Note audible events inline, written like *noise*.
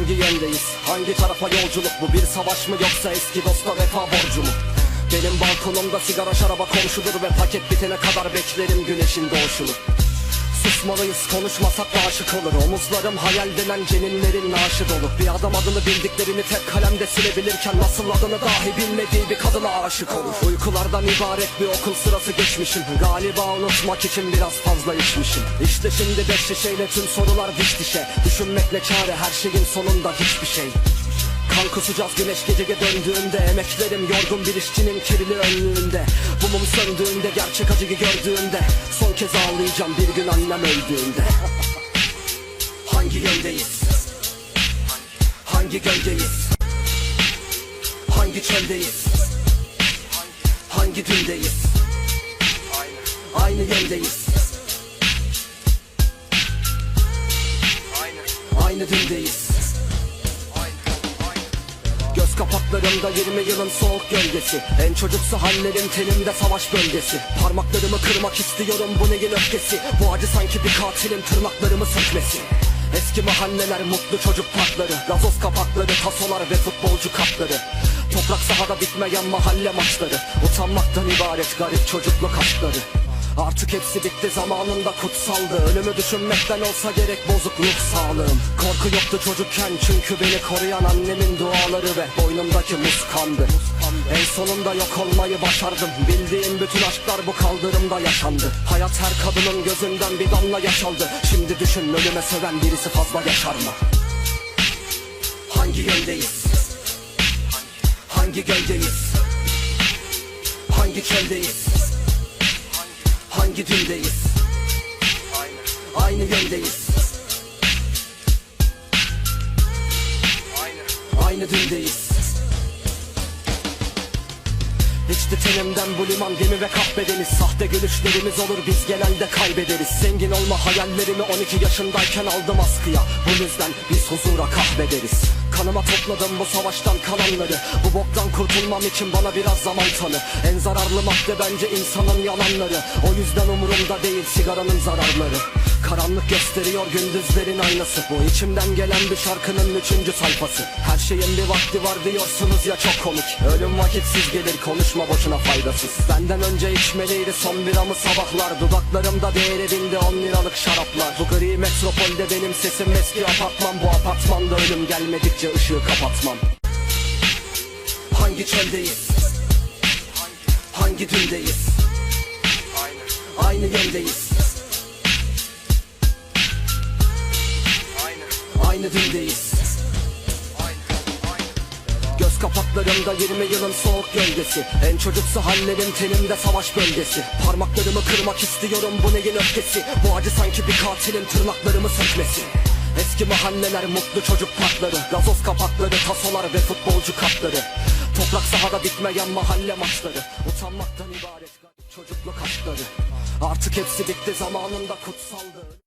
Hangi yöndeyiz? Hangi tarafa yolculuk bu? Bir savaş mı yoksa eski dosta vefa borcu mu? Benim balkonumda sigara şaraba komşudur ve paket bitene kadar beklerim güneşin doğuşunu. Susmalıyız konuşmasak da aşık olur. Omuzlarım hayal denen ceninlerin naaşı dolu Bir adam adını bildiklerini tek kalemde silebilirken Nasıl adını dahi bilmediği bir kadına aşık olur. Uykulardan ibaret bir okul sırası geçmişim. Galiba unutmak için biraz fazla içmişim. İşte şimdi beş şişeyle tüm sorular diş dişe. Düşünmek ne çare her şeyin sonunda hiçbir şey Kan kusacağız güneş geceye döndüğünde Emeklerim yorgun bir işçinin kirli önlüğünde Bu mum söndüğünde gerçek acıyı gördüğünde Son kez ağlayacağım bir gün annem öldüğünde *laughs* Hangi yöndeyiz? Hangi gölgeyiz? Hangi çöldeyiz? Hangi dündeyiz? Aynı yöndeyiz Aynı dündeyiz kapaklarımda 20 yılın soğuk gölgesi. En çocuksu hallerim tenimde savaş bölgesi. Parmaklarımı kırmak istiyorum bu neyin öfkesi? Bu acı sanki bir katilin tırnaklarımı sökmesi. Eski mahalleler mutlu çocuk parkları Gazoz kapakları, tasolar ve futbolcu kapları. Toprak sahada bitmeyen mahalle maçları Utanmaktan ibaret garip çocukluk aşkları Artık hepsi bitti zamanında kutsaldı Ölümü düşünmekten olsa gerek bozuk ruh sağlığım Korku yoktu çocukken çünkü beni koruyan annemin duaları ve boynumdaki muz kandı En sonunda yok olmayı başardım Bildiğim bütün aşklar bu kaldırımda yaşandı Hayat her kadının gözünden bir damla yaş aldı Şimdi düşün ölüme söven birisi fazla yaşar mı? Hangi yöndeyiz? Hangi gölgeyiz? Hangi çöldeyiz? Hangi dündeyiz? Aynı yöndeyiz Aynı dündeyiz. Geçti tenimden bu liman gemi ve kahvedeniz Sahte gülüşlerimiz olur biz genelde kaybederiz. Zengin olma hayallerimi 12 yaşındayken aldım askıya. Bu yüzden biz huzura kahvederiz Kanıma topladım bu savaştan kalanları. Bu boktan kurtulmam için bana biraz zaman tanı. En zararlı madde bence insanın yalanları. O yüzden umurumda değil sigaranın zararları Karanlık gösteriyor gündüzlerin aynası. Bu içimden gelen bir şarkının üçüncü sayfası. Her şeyin bir vakti var diyorsunuz ya çok komik. Ölüm vakitsiz gelir konuşma boşuna faydasız. Benden önce içmeliydi son biramı sabahlar. Dudaklarımda değeri bindi on liralık şaraplar. Bu gri metropolde benim sesim eski apartman. Bu apartmanda ölüm gelmedikçe ışığı kapatmam. Hangi çöldeyiz? Hangi dündeyiz? Aynı yöndeyiz Aynı dündeyiz Göz kapaklarımda 20 yılın soğuk gölgesi. En çocuksu hallerim tenimde savaş bölgesi. Parmaklarımı kırmak istiyorum bu neyin öfkesi? Bu acı sanki bir katilin tırnaklarımı sökmesi. Eski mahalleler mutlu çocuk parkları Gazoz kapakları, tasolar ve futbolcu kapları. Toprak sahada bitmeyen mahalle maçları. Utanmaktan ibaret çocukluk aşkları Artık hepsi bitti zamanında kutsaldı